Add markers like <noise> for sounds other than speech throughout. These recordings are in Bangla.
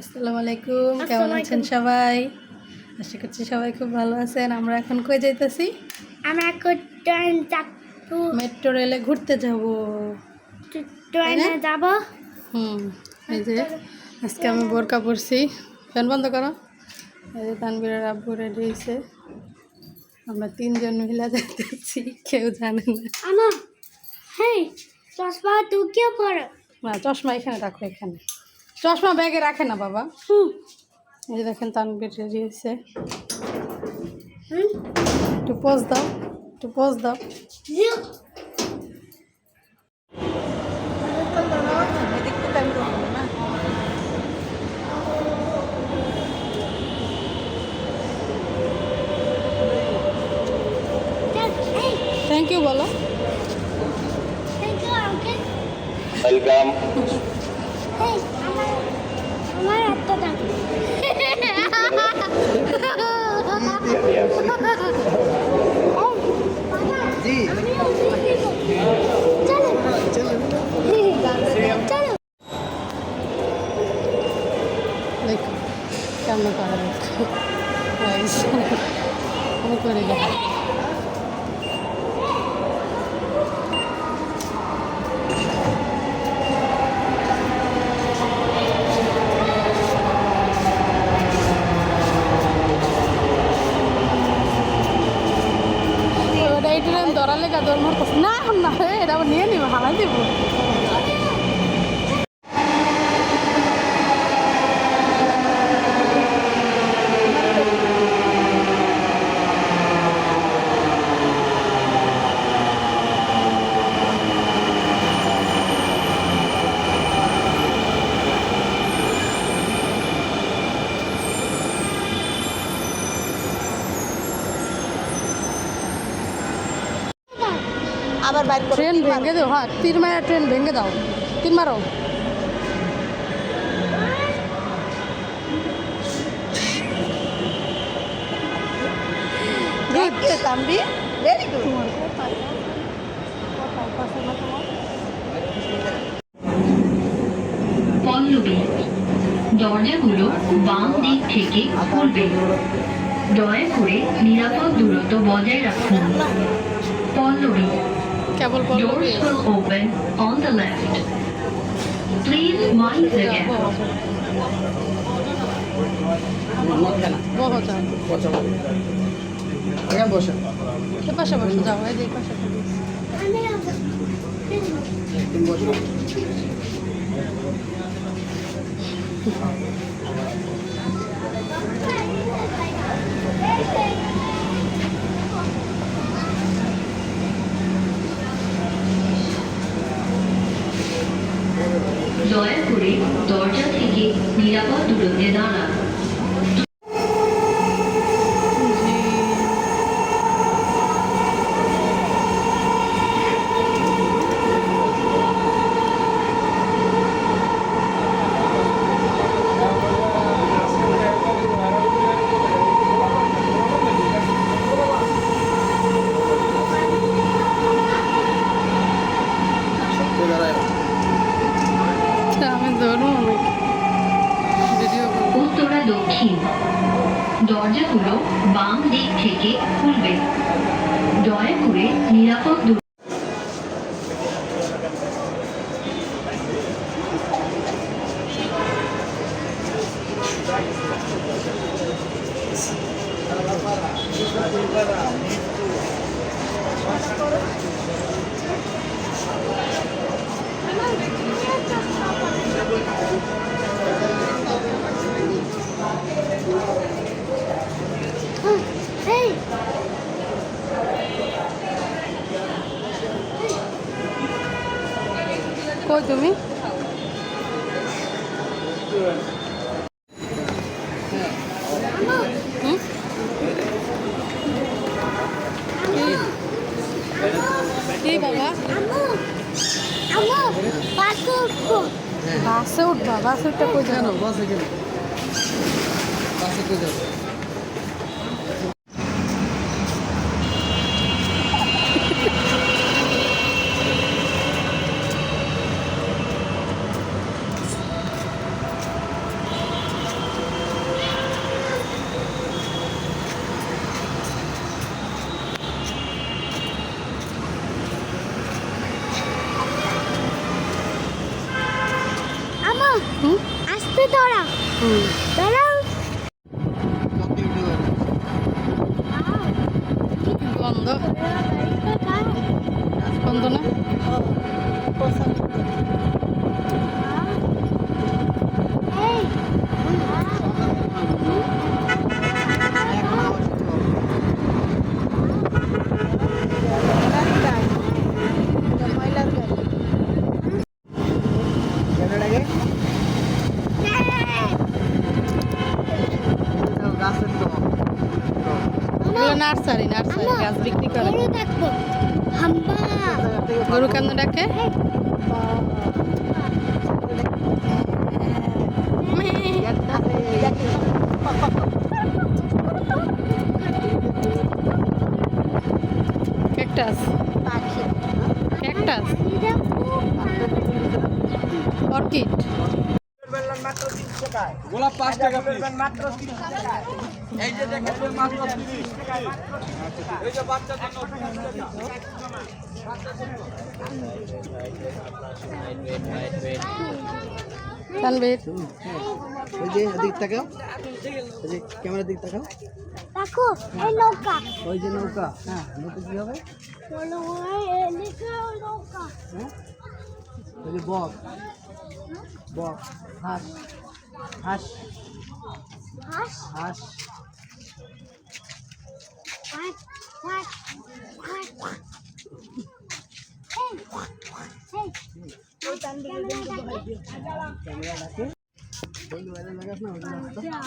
আসসালামু আলাইকুম কেমন আছেন সবাই? আশা করছি সবাই খুব ভালো আছেন। আমরা এখন কই যাইতেছি? আমরা মেট্রো রেলে ঘুরতে যাব। ট্রেনে যাব। হুম এই যে আজকে আমি বোরকা পরছি। ফ্যান বন্ধ করো। এই যে তানবীরের আব্বু রেডি হয়েছে আমরা তিনজন মহিলা যাইতেছি কেউ জানে না। আমার হেই চশমা তুই কে পড়ে না চশমা এখানে রাখো এখানে। চশমা ব্যাগে রাখে না বাবা। হুম এই যে দেখেন তানবীর রেডি হয়েছে। হুম? একটু পোজ দাও একটু পোজ দাও জিও হেই থ্যাংক ইউ বলো thank you uncle Welcome. Hey আমার আমার হাতটা দাও জি চলো চলো দেখো কেমন করে দেখো Guys, আমি করে দেখো ধরালে গা দৌড় মারতেছে না এখন না এটা নিয়ে নিবো হালাই দিব। আবার বাইর করে ট্রেন ভেঙে দাও হ্যাঁ তীর মারা ট্রেন ভেঙে দাও তীর মারো। দেখতে তামবি ভেরি গুড পল্লবী দরজাগুলো বাম দিক থেকে খুলবে। দয়া করে নিরাপদ দূরত্ব বজায় রাখুন। পল্লবী কেবল বলব পাশে বসে যাও এই পাশে বসো ရာကဒူလိုငယ်သားလား দক্ষিণ দরজাগুলো বাম দিক থেকে খুলবে। দয়া করে নিরাপদ দূর কই তুমি? বাসে উঠবা বাসে উঠতে কই জানো বসে কেন? বাসে কই যাবে একটু দাঁড়া হুম দাঁড়াও। বন্ধ। বন্ধ না? এই ময়লার গাড়ি ক্যামেরাটাকে গাছের তো এগুলো নার্সারি নার্সারি গাছ বিক্রি করে। গরু কেন ডাকে? পাঁচ টাকা মাত্র এই যে দেখেন মাত্র এই যে বাচ্চার জন্য তানবীর ওই যে এদিক তাকাও। ওই যে ক্যামেরার দিক তাকাও। দেখো এই নৌকা। ওই যে নৌকা। হ্যাঁ নৌকা কি হবে? বলো এদিকে নৌকা। হ্যাঁ? ওই যে বক। বক হাঁস। হাঁস। হাঁস? হাঁস।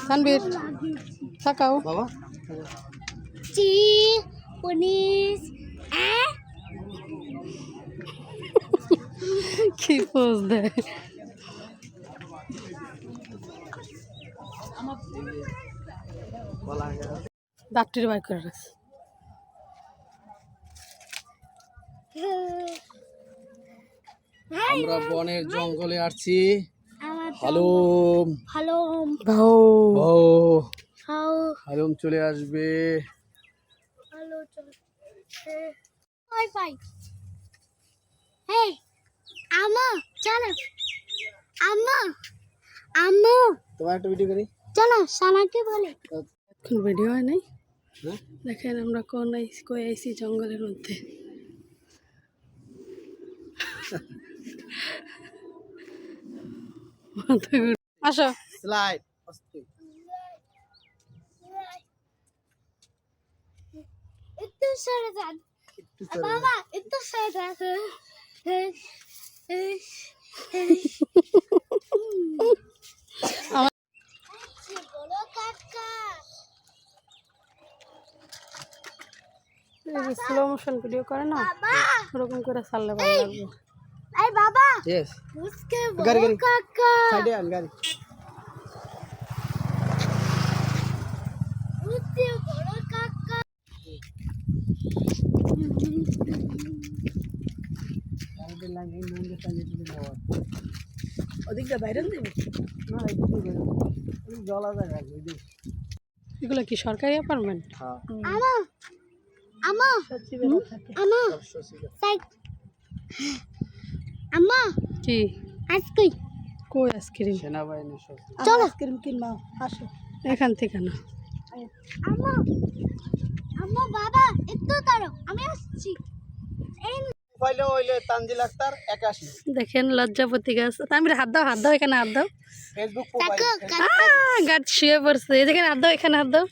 তানবীর তাকাও। বাবা। চি পুলিশ কি পোজ দেয়? গাছ ডাক্তারি করে রাখছে। আমরা বনের জঙ্গলে আসছি। হ্যালো হাও হালুম। চলে আসবে। ভালো চল হাই ফাই হেই আমা চলো। আম্মা আম্মু। তোমার একটা ভিডিও করি। চলো সানাকে বলে। ভিডিও হয় নাই? হ্যাঁ? দেখেন আমরা কোন আইসি কই আইসি জঙ্গলের মধ্যে। মাথা আসো। স্লাইড একটু সরে যান। বাবা একটু সরে যান। <laughs> বলো কাকা? স্লো মোশন ভিডিও করে না বাবা ওরকম করে ছাড়লে ভালো লাগবে এই বাবা ইয়েস उसके गाड़ी, बड़ो गाड़ी। काका সাইডে আন গাড়ি उसके बड़ो काका ওদিকটা বাইরে দেবে না এদিকে জলা জায়গা আছে ওই দিক। এগুলো কি সরকারি অ্যাপার্টমেন্ট হ্যাঁ আমা আমা আমা সাইক আমা কি আজকে কই আইসক্রিম সেনাবাহিনী সব চলো আইসক্রিম কিনবা আসো এখান থেকে না আমা আমা বাবা একটু দাঁড়ো আমি আসছি এই পয়লে হইলে তানজিল আক্তার একাশি দেখেন লজ্জাপতি গাছ তামির হাত দাও হাত দাও এখানে হাত দাও। ফেসবুক প্রোফাইল গাছ শুয়ে পড়ছে। এই যেখানে হাত দাও এখানে হাত দাও।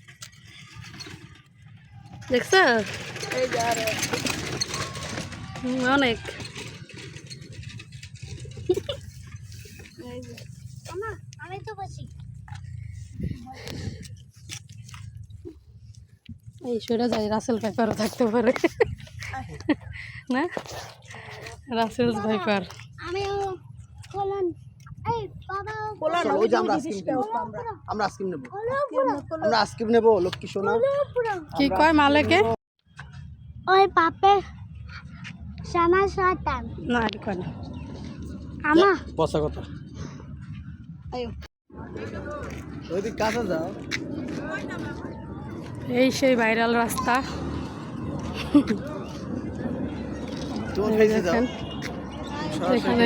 দেখছ? অনেক। আমা আমি তো বসি এই সরে যাই রাসেল ভাইপারও থাকতে পারে। না? রাসেল আমিও কলন আমরা আইসক্রিম নেব আমরা আইসক্রিম নেব। আমরা আইসক্রিম নেব লক্ষ্মী সোনা। কি কয় মালেকে? ওই পাপে সানা সাতাম না এটা কয় না। আমা। বসা কথা। ওইদিক কাছে যাও। এই সেই ভাইরাল রাস্তা। যাও। এখানে